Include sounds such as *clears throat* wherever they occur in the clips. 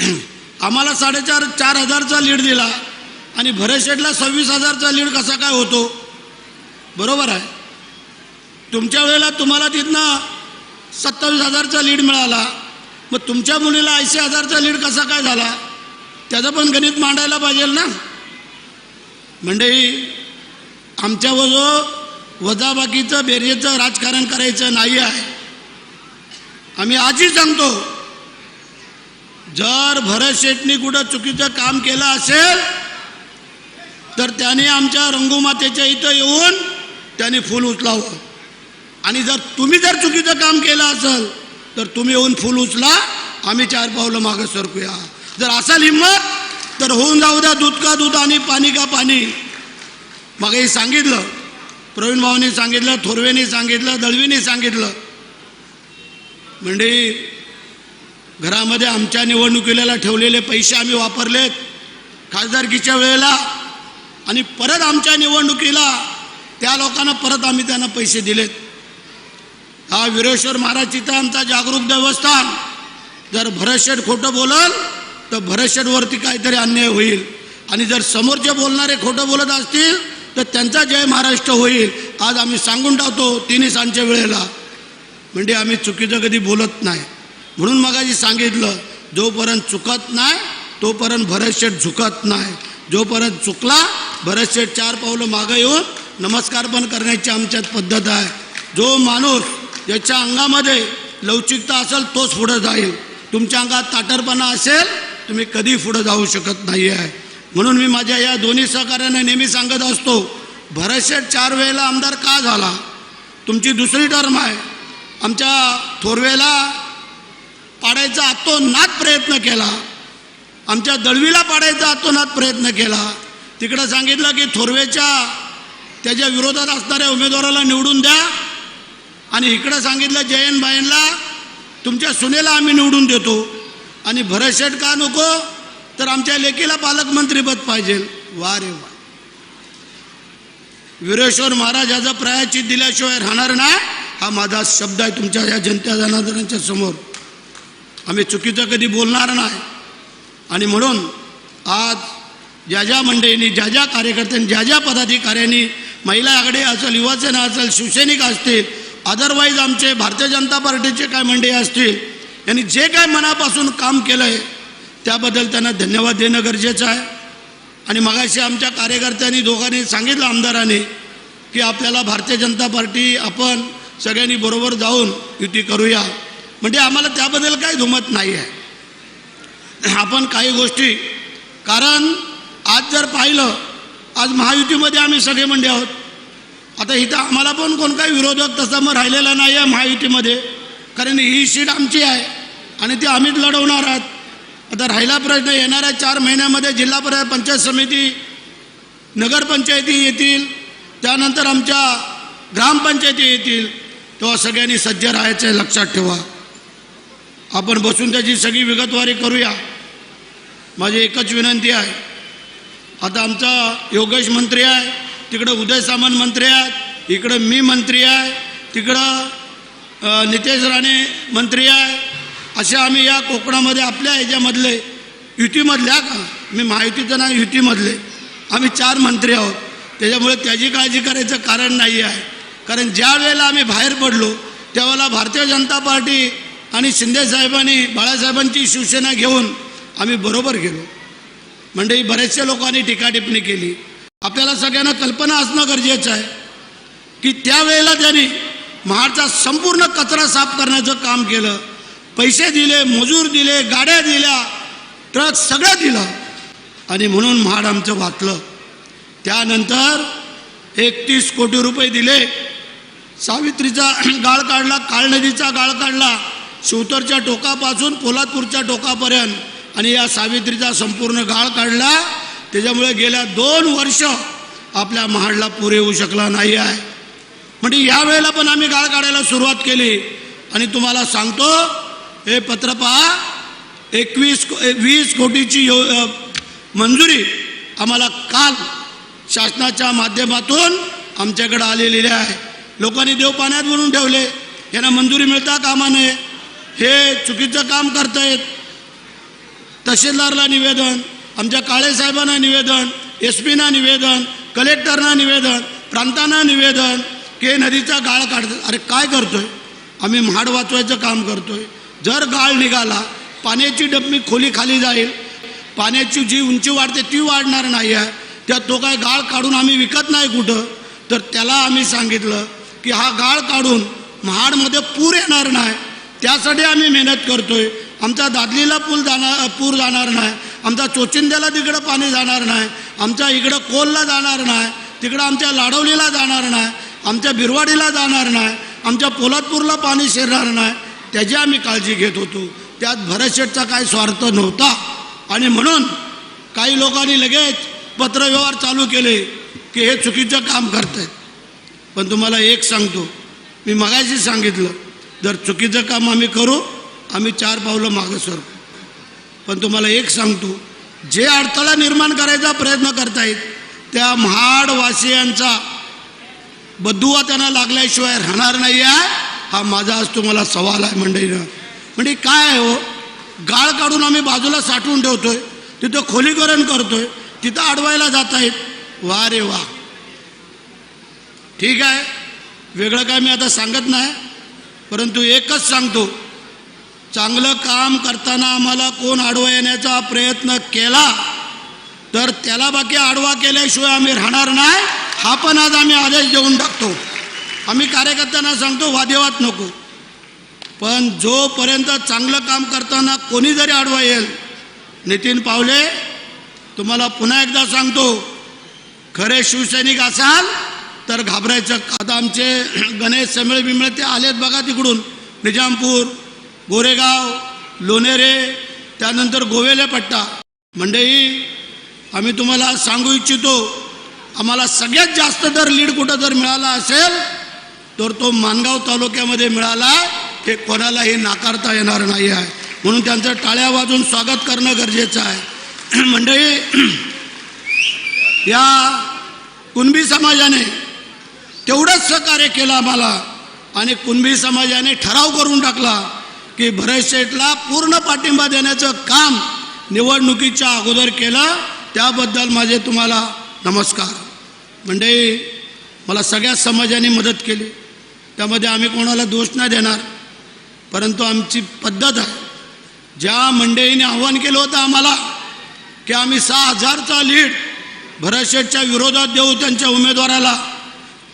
*clears throat* आम्हाला साडेचार चार हजारचा लीड दिला आणि भरशेठला सव्वीस हजारचा लीड कसा काय होतो? बरोबर आहे. तुमच्या वेळेला तुम्हाला तिथनं सत्तावीस हजारचा लीड मिळाला. मग तुमच्या मुलीला ऐंशी हजारचा लीड कसा काय झाला? त्याचं पण गणित मांडायला पाहिजे ना. मंडळी आमच्या जो वजाबाकीचं बेरेचं राजकारण करायचं नाही आहे आम्ही आजही सांगतो जर भरत शेटनी कुठं चुकीचं काम केलं असेल तर त्याने आमच्या रंगुमातेच्या इथं येऊन त्याने फूल उचलावं. आणि जर तुम्ही जर चुकीचं काम केलं असेल तर तुम्ही येऊन फूल उचला आम्ही चार पावलं मागं सरकूया. जर असाल हिंमत तर होऊन जाऊ द्या दूध का दूध आणि पाणी का पाणी. मग हे सांगितलं प्रवीण भाऊने सांगितलं थोरवेने सांगितलं दळवीने सांगितलं. म्हणजे घरामध्ये आमच्या निवडणुकीला ठेवलेले पैसे आम्ही वापरलेत. खासदारकीच्या वेळेला आणि परत आमच्या निवडणुकीला त्या लोकांना परत आम्ही त्यांना पैसे दिलेत. हा विरेश्वर महाराज तिथं आमचा जागरूक देवस्थान. जर भरतशेठ खोटं बोलल तर भरतशेठवरती काहीतरी अन्याय होईल. आणि जर समोरचे बोलणारे खोटं बोलत असतील तर त्यांचा जय महाराष्ट्र होईल. आज आम्ही सांगून टाकतो तिन्ही सांच्या वेळेला. म्हणजे आम्ही चुकीचं कधी बोलत नाही. म्हणून मगाशी सांगितलं जोपर्यंत चुकत नाही तोपर्यंत भरतशेठ झुकत नाही. जोपर्यंत चुकला भरतशेठ चार पावलं मागं येऊन नमस्कार पण करण्याची आमच्यात पद्धत आहे. जो माणूस ज्याच्या अंगामध्ये लवचिकता असेल तोच पुढं जाईल. तुमच्या अंगात ताटरपणा असेल तुम्ही कधी पुढं जाऊ शकत नाही आहे म्हणून मी माझ्या या दोन्ही सहकार्यांना नेहमी सांगत असतो भरतशेठ चार वेळेला आमदार का झाला? तुमची दुसरी टर्म आहे. आमच्या थोरवेला पाडायचा आतोनात प्रयत्न केला. आमच्या दळवीला पाडायचा आतोनात प्रयत्न केला. तिकडं सांगितलं की थोरवेच्या त्याच्या विरोधात असणाऱ्या उमेदवाराला निवडून द्या. आणि इकडं सांगितलं जयंत बायनला तुमच्या सुनेला आम्ही निवडून देतो. आणि भरतशेठ का नको? तर आमच्या लेकीला पालकमंत्रीपद पाहिजे. वा रे वा. वीरेश्वर महाराज याचा प्रायचित दिल्याशिवाय राहणार नाही हा माझा शब्द आहे तुमच्या या जनता जनादरांच्या समोर. आम्ही चुकीचं कधी बोलणार नाही. आणि म्हणून आज ज्या ज्या मंडळींनी ज्या ज्या कार्यकर्त्यांनी ज्या ज्या पदाधिकाऱ्यांनी महिला आघाडी असेल युवासेना असेल शिवसैनिक असतील अदरवाईज आमचे भारतीय जनता पार्टीचे काय मंडळी असतील यांनी जे काय मनापासून काम केलं आहे त्याबद्दल त्यांना धन्यवाद देणं गरजेचं आहे. आणि मगाशी आमच्या कार्यकर्त्यांनी दोघांनी सांगितलं आमदारांनी की आपल्याला भारतीय जनता पार्टी आपण सगळ्यांनी बरोबर जाऊन युती करूया. म्हणजे आम्हाला त्याबद्दल काही धुमत नाही आहे. आपण काही गोष्टी कारण आज जर पाहिलं आज महायुतीमध्ये आम्ही सगळे म्हणजे आहोत. आता इथं आम्हाला पण कोणताही विरोधक तसा मग राहिलेला नाही आहे महायुतीमध्ये कारण ही सीट आमची आहे आणि ती आम्हीच लढवणार आहात. आता राहिला प्रश्न येणाऱ्या चार महिन्यामध्ये जिल्हा परिषद पंचायत समिती नगरपंचायती येतील त्यानंतर आमच्या ग्रामपंचायती येतील. तेव्हा सगळ्यांनी सज्ज राहायचं आहे लक्षात ठेवा. आपण बसून त्याची सगळी विगतवारी करूया. माझी एकच विनंती आहे. आता आमचा योगेश मंत्री आहे तिकडं उदय सामंत मंत्री आहेत इकडं मी मंत्री आहे तिकडं नितेश राणे मंत्री आहे. असे आम्ही या कोकणामध्ये आपल्या ह्याच्यामधले युतीमधल्या का? मी महायुतीचं नाही युतीमधले. आम्ही चार मंत्री आहोत. त्याच्यामुळे त्याची काळजी करायचं कारण नाही आहे कारण ज्या वेळेला आम्ही बाहेर पडलो त्यावेळेला भारतीय जनता पार्टी आणि शिंदे साहेबांनी बाळासाहेबांची शिवसेना घेऊन आम्ही बरोबर गेलो. म्हणजे बरेचशा लोकांनी टीकाटिप्पणी केली. आपल्याला सगळ्यांना कल्पना असणं गरजेचं आहे की त्यावेळेला त्यांनी महाडचा संपूर्ण कचरा साफ करण्याचं काम केलं. पैसे दिले मजूर दिले गाड्या दिल्या ट्रक सगळं दिलं. आणि म्हणून महाड आमचं वाचलं त्यानंतर एकतीस कोटी रुपये दिले. सावित्रीचा *clears throat* गाळ काढला काळ नदीचा गाळ काढला. शिवतरच्या टोकापासून पोलादपूरच्या टोकापर्यंत आणि या सावित्रीचा संपूर्ण गाळ काढला त्याच्यामुळे गेल्या दोन वर्ष आपल्या महाडला पुरे येऊ शकला नाही आहे. म्हणजे या वेळेला पण आम्ही गाळ काढायला सुरुवात केली. आणि तुम्हाला सांगतो हे पत्र पहा एकवीस को- वीस कोटीची यो मंजुरी आम्हाला काल शासनाच्या माध्यमातून आमच्याकडे आलेली आहे. लोकांनी देव पाण्यात बनवून ठेवले. यांना मंजुरी मिळता कामा नये. हे चुकीचं काम करतायत. तहसीलदारला निवेदन आमच्या काळेसाहेबांना निवेदन एस पीना निवेदन कलेक्टरना निवेदन प्रांतांना निवेदन की नदीचा गाळ काढतो अरे काय करतोय? आम्ही महाड वाचवायचं काम करतोय. जर गाळ निघाला पाण्याची डबमी खोली खाली जाईल. पाण्याची जी उंची वाढते ती वाढणार नाही आहे. त्या तो काय गाळ काढून आम्ही विकत नाही कुठं? तर त्याला आम्ही सांगितलं की हा गाळ काढून महाडमध्ये पूर येणार नाही. त्यासाठी आम्ही मेहनत करतोय. आमचा दादलीला पूल जाणार पूर जाणार नाही. आमचा चोचिंद्याला तिकडं पाणी जाणार नाही. आमच्या इकडं कोलला जाणार नाही. तिकडं आमच्या लाडवलीला जाणार नाही. आमच्या बिरवाडीला जाणार नाही. आमच्या पोलादपूरला पाणी शिरणार नाही. त्याची आम्ही काळजी घेत होतो. त्यात भरतशेठचा काय स्वार्थ नव्हता. आणि म्हणून काही लोकांनी लगेच पत्रव्यवहार चालू केले की हे चुकीचं काम करतायत पण तुम्हाला एक सांगतो. मी मगाशी सांगितलं जर चुकीचं काम आम्ही करू आम्ही चार पावलं मागं सरू पण तुम्हाला एक सांगतो जे अडथळा निर्माण करायचा प्रयत्न करतायत त्या महाडवासियांचा बद्दुवा त्यांना लागल्याशिवाय राहणार नाही आहे हा माझा आज तुम्हाला सवाल आहे मंडळीनं. म्हणजे काय आहे हो? गाळ काढून आम्ही बाजूला साठवून ठेवतोय तिथं खोलीकरण करतोय तिथं अडवायला जात आहेत वा रे वा. ठीक आहे? वेगळं काय मी आता सांगत नाही. परंतु एकच सांगतो चांगलं काम करताना आम्हाला कोण आडवा येण्याचा प्रयत्न केला तर त्याला बाकी आडवा केल्याशिवाय आम्ही राहणार नाही हा पण आज आम्ही आदेश देऊन टाकतो. आम्ही कार्यकर्त्यांना सांगतो वादेवाद नको. पण जोपर्यंत चांगलं काम करताना कोणी जरी आडवा येईल नितीन पावले तुम्हाला पुन्हा एकदा सांगतो खरे शिवसैनिक असाल तर घाबरायचं आता आमचे गणेश समेळ बिमळे ते आलेत बघा तिकडून. निजामपूर गोरेगाव लोणेरे त्यानंतर गोवेले पट्टा. मंडई आम्ही तुम्हाला सांगू इच्छितो आम्हाला सगळ्यात जास्त जर लीड कुठं जर मिळाला असेल तर तो मानगाव तालुक्यामध्ये मिळाला हे कोणालाही नाकारता येणार नाही आहे. म्हणून त्यांचं टाळ्या वाजून स्वागत करणं गरजेचं आहे. *clears throat* मंडळी *clears throat* या कुणबी समाजाने तेवढंच सहकार्य केलं आम्हाला. आणि कुणबी समाजाने ठराव करून टाकला की भरत शेठला पूर्ण पाठिंबा देण्याचं काम निवडणुकीच्या अगोदर केलं. त्याबद्दल माझे तुम्हाला नमस्कार. म्हणजे मला सगळ्या समाजाने मदत केली. त्यामध्ये आम्ही कोणाला दोष नाही देणार. परंतु आमची पद्धत आहे. ज्या मंडळीने आव्हान केलं होतं आम्हाला की आम्ही सहा हजारचा लीड भरत शेठच्या विरोधात देऊ त्यांच्या उमेदवाराला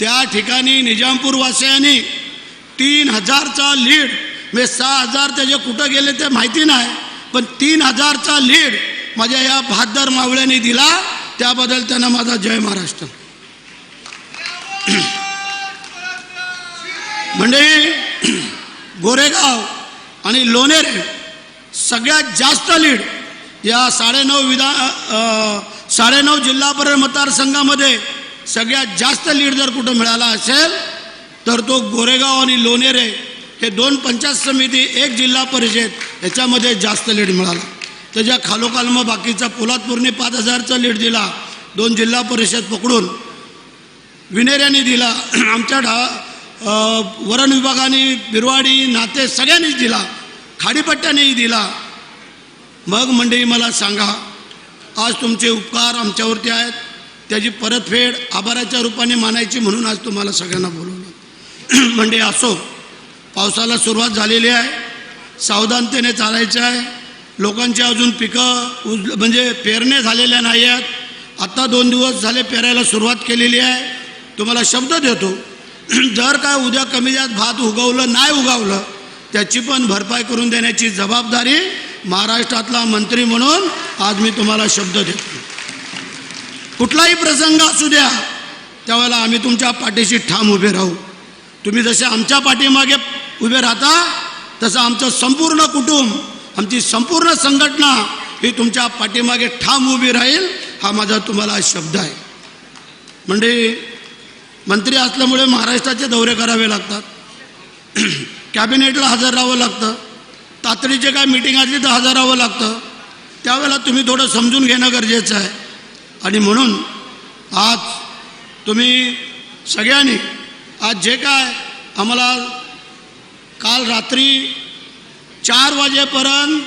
त्या ठिकाणी निजामपूरवासियांनी तीन हजारचा लीड म्हणजे सहा हजार त्याचे कुठं गेले ते माहिती नाही पण तीन हजारचा लीड माझ्या या भादर मावळ्यांनी दिला त्याबद्दल त्यांना माझा जय महाराष्ट्र. म्हणजे गोरेगाव आणि लोणेरे सगळ्यात जास्त लीड या साडेनऊ विधा साडेनऊ जिल्हा परिषद मतदारसंघामध्ये सगळ्यात जास्त लीड जर कुठं मिळाला असेल तर तो गोरेगाव आणि लोणेरे हे दोन पंचायत समिती एक जिल्हा परिषद याच्यामध्ये जास्त लीड मिळाला. त्याच्या खालोखाल मग बाकीचा पोलादपूरने पाच हजारचा लीड दिला दोन जिल्हा परिषद पकडून विनेऱ्यांनी दिला *clears throat* आमच्या ढा वरण विभागाने बिरवाडी नाते सगळ्यांनीच दिला खाडीपट्ट्यानेही दिला. मग मंडळी मला सांगा आज तुमचे उपकार आमच्यावरती आहेत. त्याची परतफेड आभाराच्या रूपाने मानायची म्हणून आज तुम्हाला सगळ्यांना बोलवलं. *clears throat* म्हणजे असो पावसाला सुरुवात झालेली आहे सावधानतेने चालायचं आहे लोकांची अजून पिकं उज म्हणजे पेरणे झालेल्या नाही आहेत आत्ता दोन दिवस झाले पेरायला सुरुवात केलेली आहे. तुम्हाला शब्द देतो *clears throat* जर काय उद्या कमी जात भात उगवलं नाही उगवलं त्याची पण भरपाई करून देण्याची जबाबदारी महाराष्ट्रातला मंत्री म्हणून आज मी तुम्हाला शब्द देतो. कुठलाही प्रसंग असू द्या त्यावेळेला आम्ही तुमच्या पाठीशी ठाम उभे राहू. तुम्ही जसे आमच्या पाठीमागे उभे राहता तसं आमचं संपूर्ण कुटुंब आमची संपूर्ण संघटना ही तुमच्या पाठीमागे ठाम उभी राहील हा माझा तुम्हाला शब्द आहे. म्हणजे मंत्री असल्यामुळे महाराष्ट्राचे दौरे करावे लागतात. *clears throat* कॅबिनेटला हजर राहावं लागतं. तातडीचे काय मिटिंग असली तर हजर राहावं लागतं. त्यावेळेला तुम्ही थोडं समजून घेणं गरजेचं आहे. आणि म्हणून आज तुम्ही सगळ्यांनी आज जे काय आम्हाला काल रात्री चार वाजेपर्यंत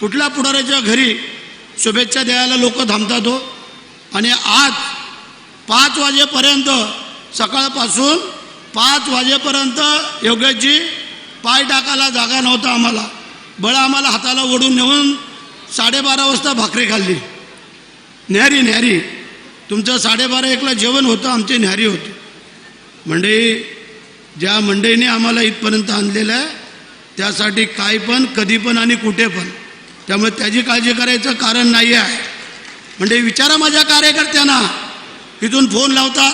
कुठल्या पुढाऱ्याच्या घरी शुभेच्छा द्यायला लोक थांबतात हो. आणि आज पाच वाजेपर्यंत सकाळपासून पाच वाजेपर्यंत योगेशजी पाय टाकायला जागा नव्हता आम्हाला. बळ आम्हाला हाताला ओढून नेऊन साडेबारा वाजता भाकरी खाल्ली. न्यारी न्यारी. तुमचं साडेबारा एकला जेवण होतं आमचे न्यारी होते. मंडई ज्या मंडईने आम्हाला इथपर्यंत आणलेलं आहे त्यासाठी काय पण कधी पण आणि कुठे पण. त्यामुळे त्याची काळजी करायचं कारण नाही आहे. म्हणजे विचारा माझ्या कार्यकर्त्यांना. इथून फोन लावतात.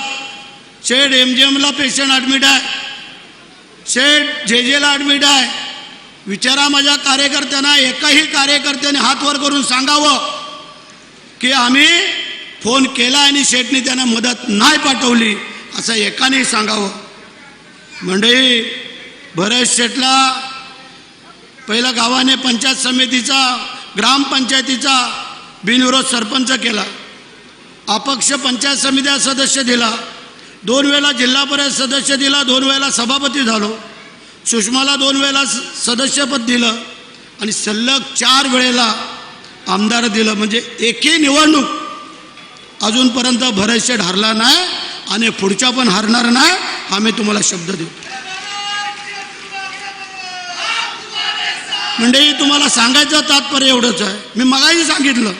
शेड एम जी एमला पेशंट ॲडमिट आहे. शेड जे जेला ॲडमिट आहे. विचारा माझ्या कार्यकर्त्यांना एकाही कार्यकर्त्याने हात वर करून सांगावं. की आम्ही फोन केला आणि शेठने त्यांना मदत नाही पाठवली असं एकाने सांगावं. मंडळी भरत शेठला पहिला गावाने पंचायत समितीचा ग्रामपंचायतीचा बिनविरोध सरपंच केला. अपक्ष पंचायत समित्या सदस्य दिला. दोन वेळा जिल्हा परिषद सदस्य दिला दोन वेळेला सभापती झालो. सुषमाला दोन वेळेला स- सदस्यपद दिलं. आणि सलग चार वेळेला आमदार दिलं म्हणजे एकही निवडणूक. अजूनपर्यंत भरतशेठ हरला नाही आणि पुढच्या पण हरणार नाही आम्ही तुम्हाला शब्द देऊ म्हणजे तुम्हाला सांगायचं तात्पर्य एवढंच आहे. मी मगाही सांगितलं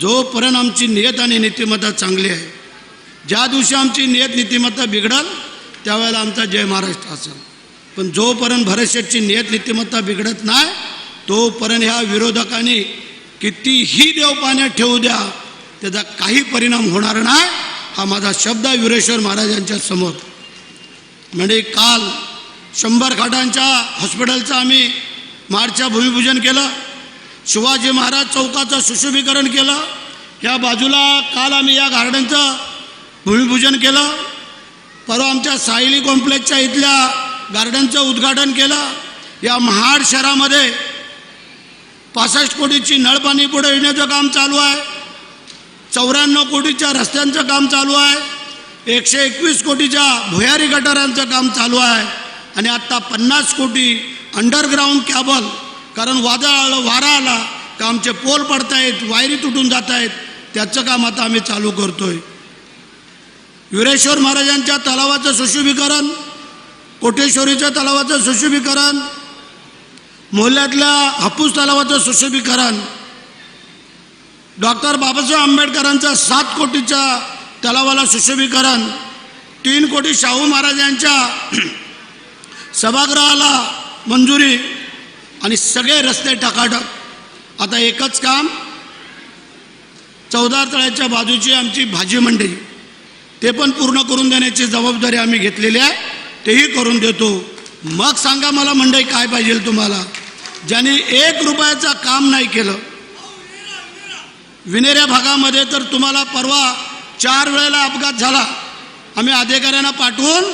जोपर्यंत आमची नियत आणि नीतिमत्ता चांगली आहे ज्या दिवशी आमची नियत नीतिमत्ता बिघडल त्यावेळेला आमचा जय महाराष्ट्र असेल. पण जोपर्यंत भरतशेठची नियत नीतिमत्ता बिघडत नाही तोपर्यंत ह्या विरोधकांनी कितीही देव पाण्यात ठेवू द्या त्याचा काही परिणाम होणार नाही हा माझा शब्द आहे वीरेश्वर महाराजांच्या समोर. म्हणजे काल शंभर खाटांच्या हॉस्पिटलचं आम्ही मार्चच्या भूमिपूजन केलं शिवाजी महाराज चौकाचं सुशोभीकरण केलं या बाजूला काल आम्ही या गार्डनचं भूमिपूजन केलं परवा आमच्या सायली कॉम्प्लेक्सच्या इथल्या गार्डनचं उद्घाटन केलं या महाड शहरामध्ये पासष्ट कोटीची नळपाणी पुढे येण्याचं काम चालू आहे. चौऱ्याण्णव कोटीच्या रस्त्यांचं काम चालू आहे. एकशे एकवीस कोटीच्या भुयारी गटारांचं काम चालू आहे. आणि आत्ता पन्नास कोटी अंडरग्राऊंड कॅबल कारण वादळ आलं वारा आला का आमचे पोल पडतायत वायरी तुटून जात आहेत त्याचं काम आता आम्ही चालू करतोय. युरेश्वर महाराजांच्या तलावाचं सुशोभीकरण कोटेश्वरीच्या तलावाचं सुशोभीकरण मोहल्ल्यातल्या हापूस तलावाचं सुशोभीकरण. डॉक्टर बाबासाहेब आंबेडकरांचं सात कोटीच्या तलावाला सुशोभीकरण. तीन कोटी शाहू महाराजांच्या *clears throat* सभागृहाला मंजुरी आणि सगळे रस्ते टकाटक आता एकच काम चौदा तळ्याच्या बाजूची आमची भाजी मंडई ते पण पूर्ण करून देण्याची जबाबदारी आम्ही घेतलेली आहे. तेही करून देतो. मग सांगा मला मंडई काय पाहिजे तुम्हाला? ज्यांनी एक रुपयाचं काम नाही केलं. विनेऱ्या भागामध्ये तर तुम्हाला परवा चार वेळेला अपघात झाला. आम्ही अधिकाऱ्यांना पाठवून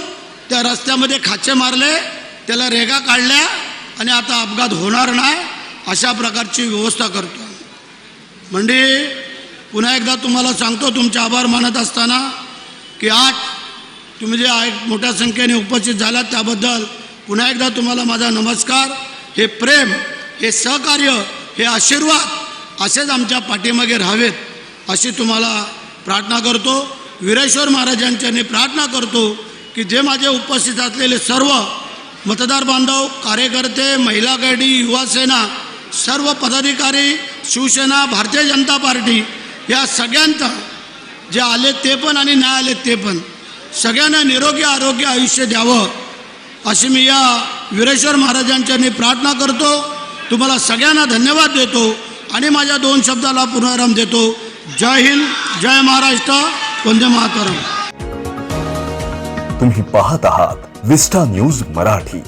त्या रस्त्यामध्ये खाचे मारले त्याला रेगा काढल्या आणि आता अपघात होणार नाही अशा प्रकारची व्यवस्था करतो. म्हणजे पुन्हा एकदा तुम्हाला सांगतो तुमचे आभार मानत असताना की आज तुम्ही जे मोठ्या संख्येने उपस्थित झालात त्याबद्दल पुन्हा एकदा तुम्हाला माझा नमस्कार. हे प्रेम हे सहकार्य हे आशीर्वाद असेच आमच्या पाठीमागे राहावेत अशी तुम्हाला प्रार्थना करतो. वीरेश्वर महाराजांच्या प्रार्थना करतो की जे माझे उपस्थित असलेले सर्व मतदार बांधव कार्यकर्ते महिला गाडी युवासेना सर्व पदाधिकारी शिवसेना भारतीय जनता पार्टी या सगळ्यांचा जे आले ते पण आणि नाही आले ते पण सगळ्यांना निरोगी आरोग्य आयुष्य द्यावं अशी मी या वीरेश्वर महाराजांच्या मी प्रार्थना करतो. तुम्हाला सगळ्यांना धन्यवाद देतो आणि माझ्या दोन शब्दाला पुनराम देतो. जय हिंद जय महाराष्ट्र वंदे मातरम. तुम्ही पाहत आहात विस्टा न्यूज मराठी.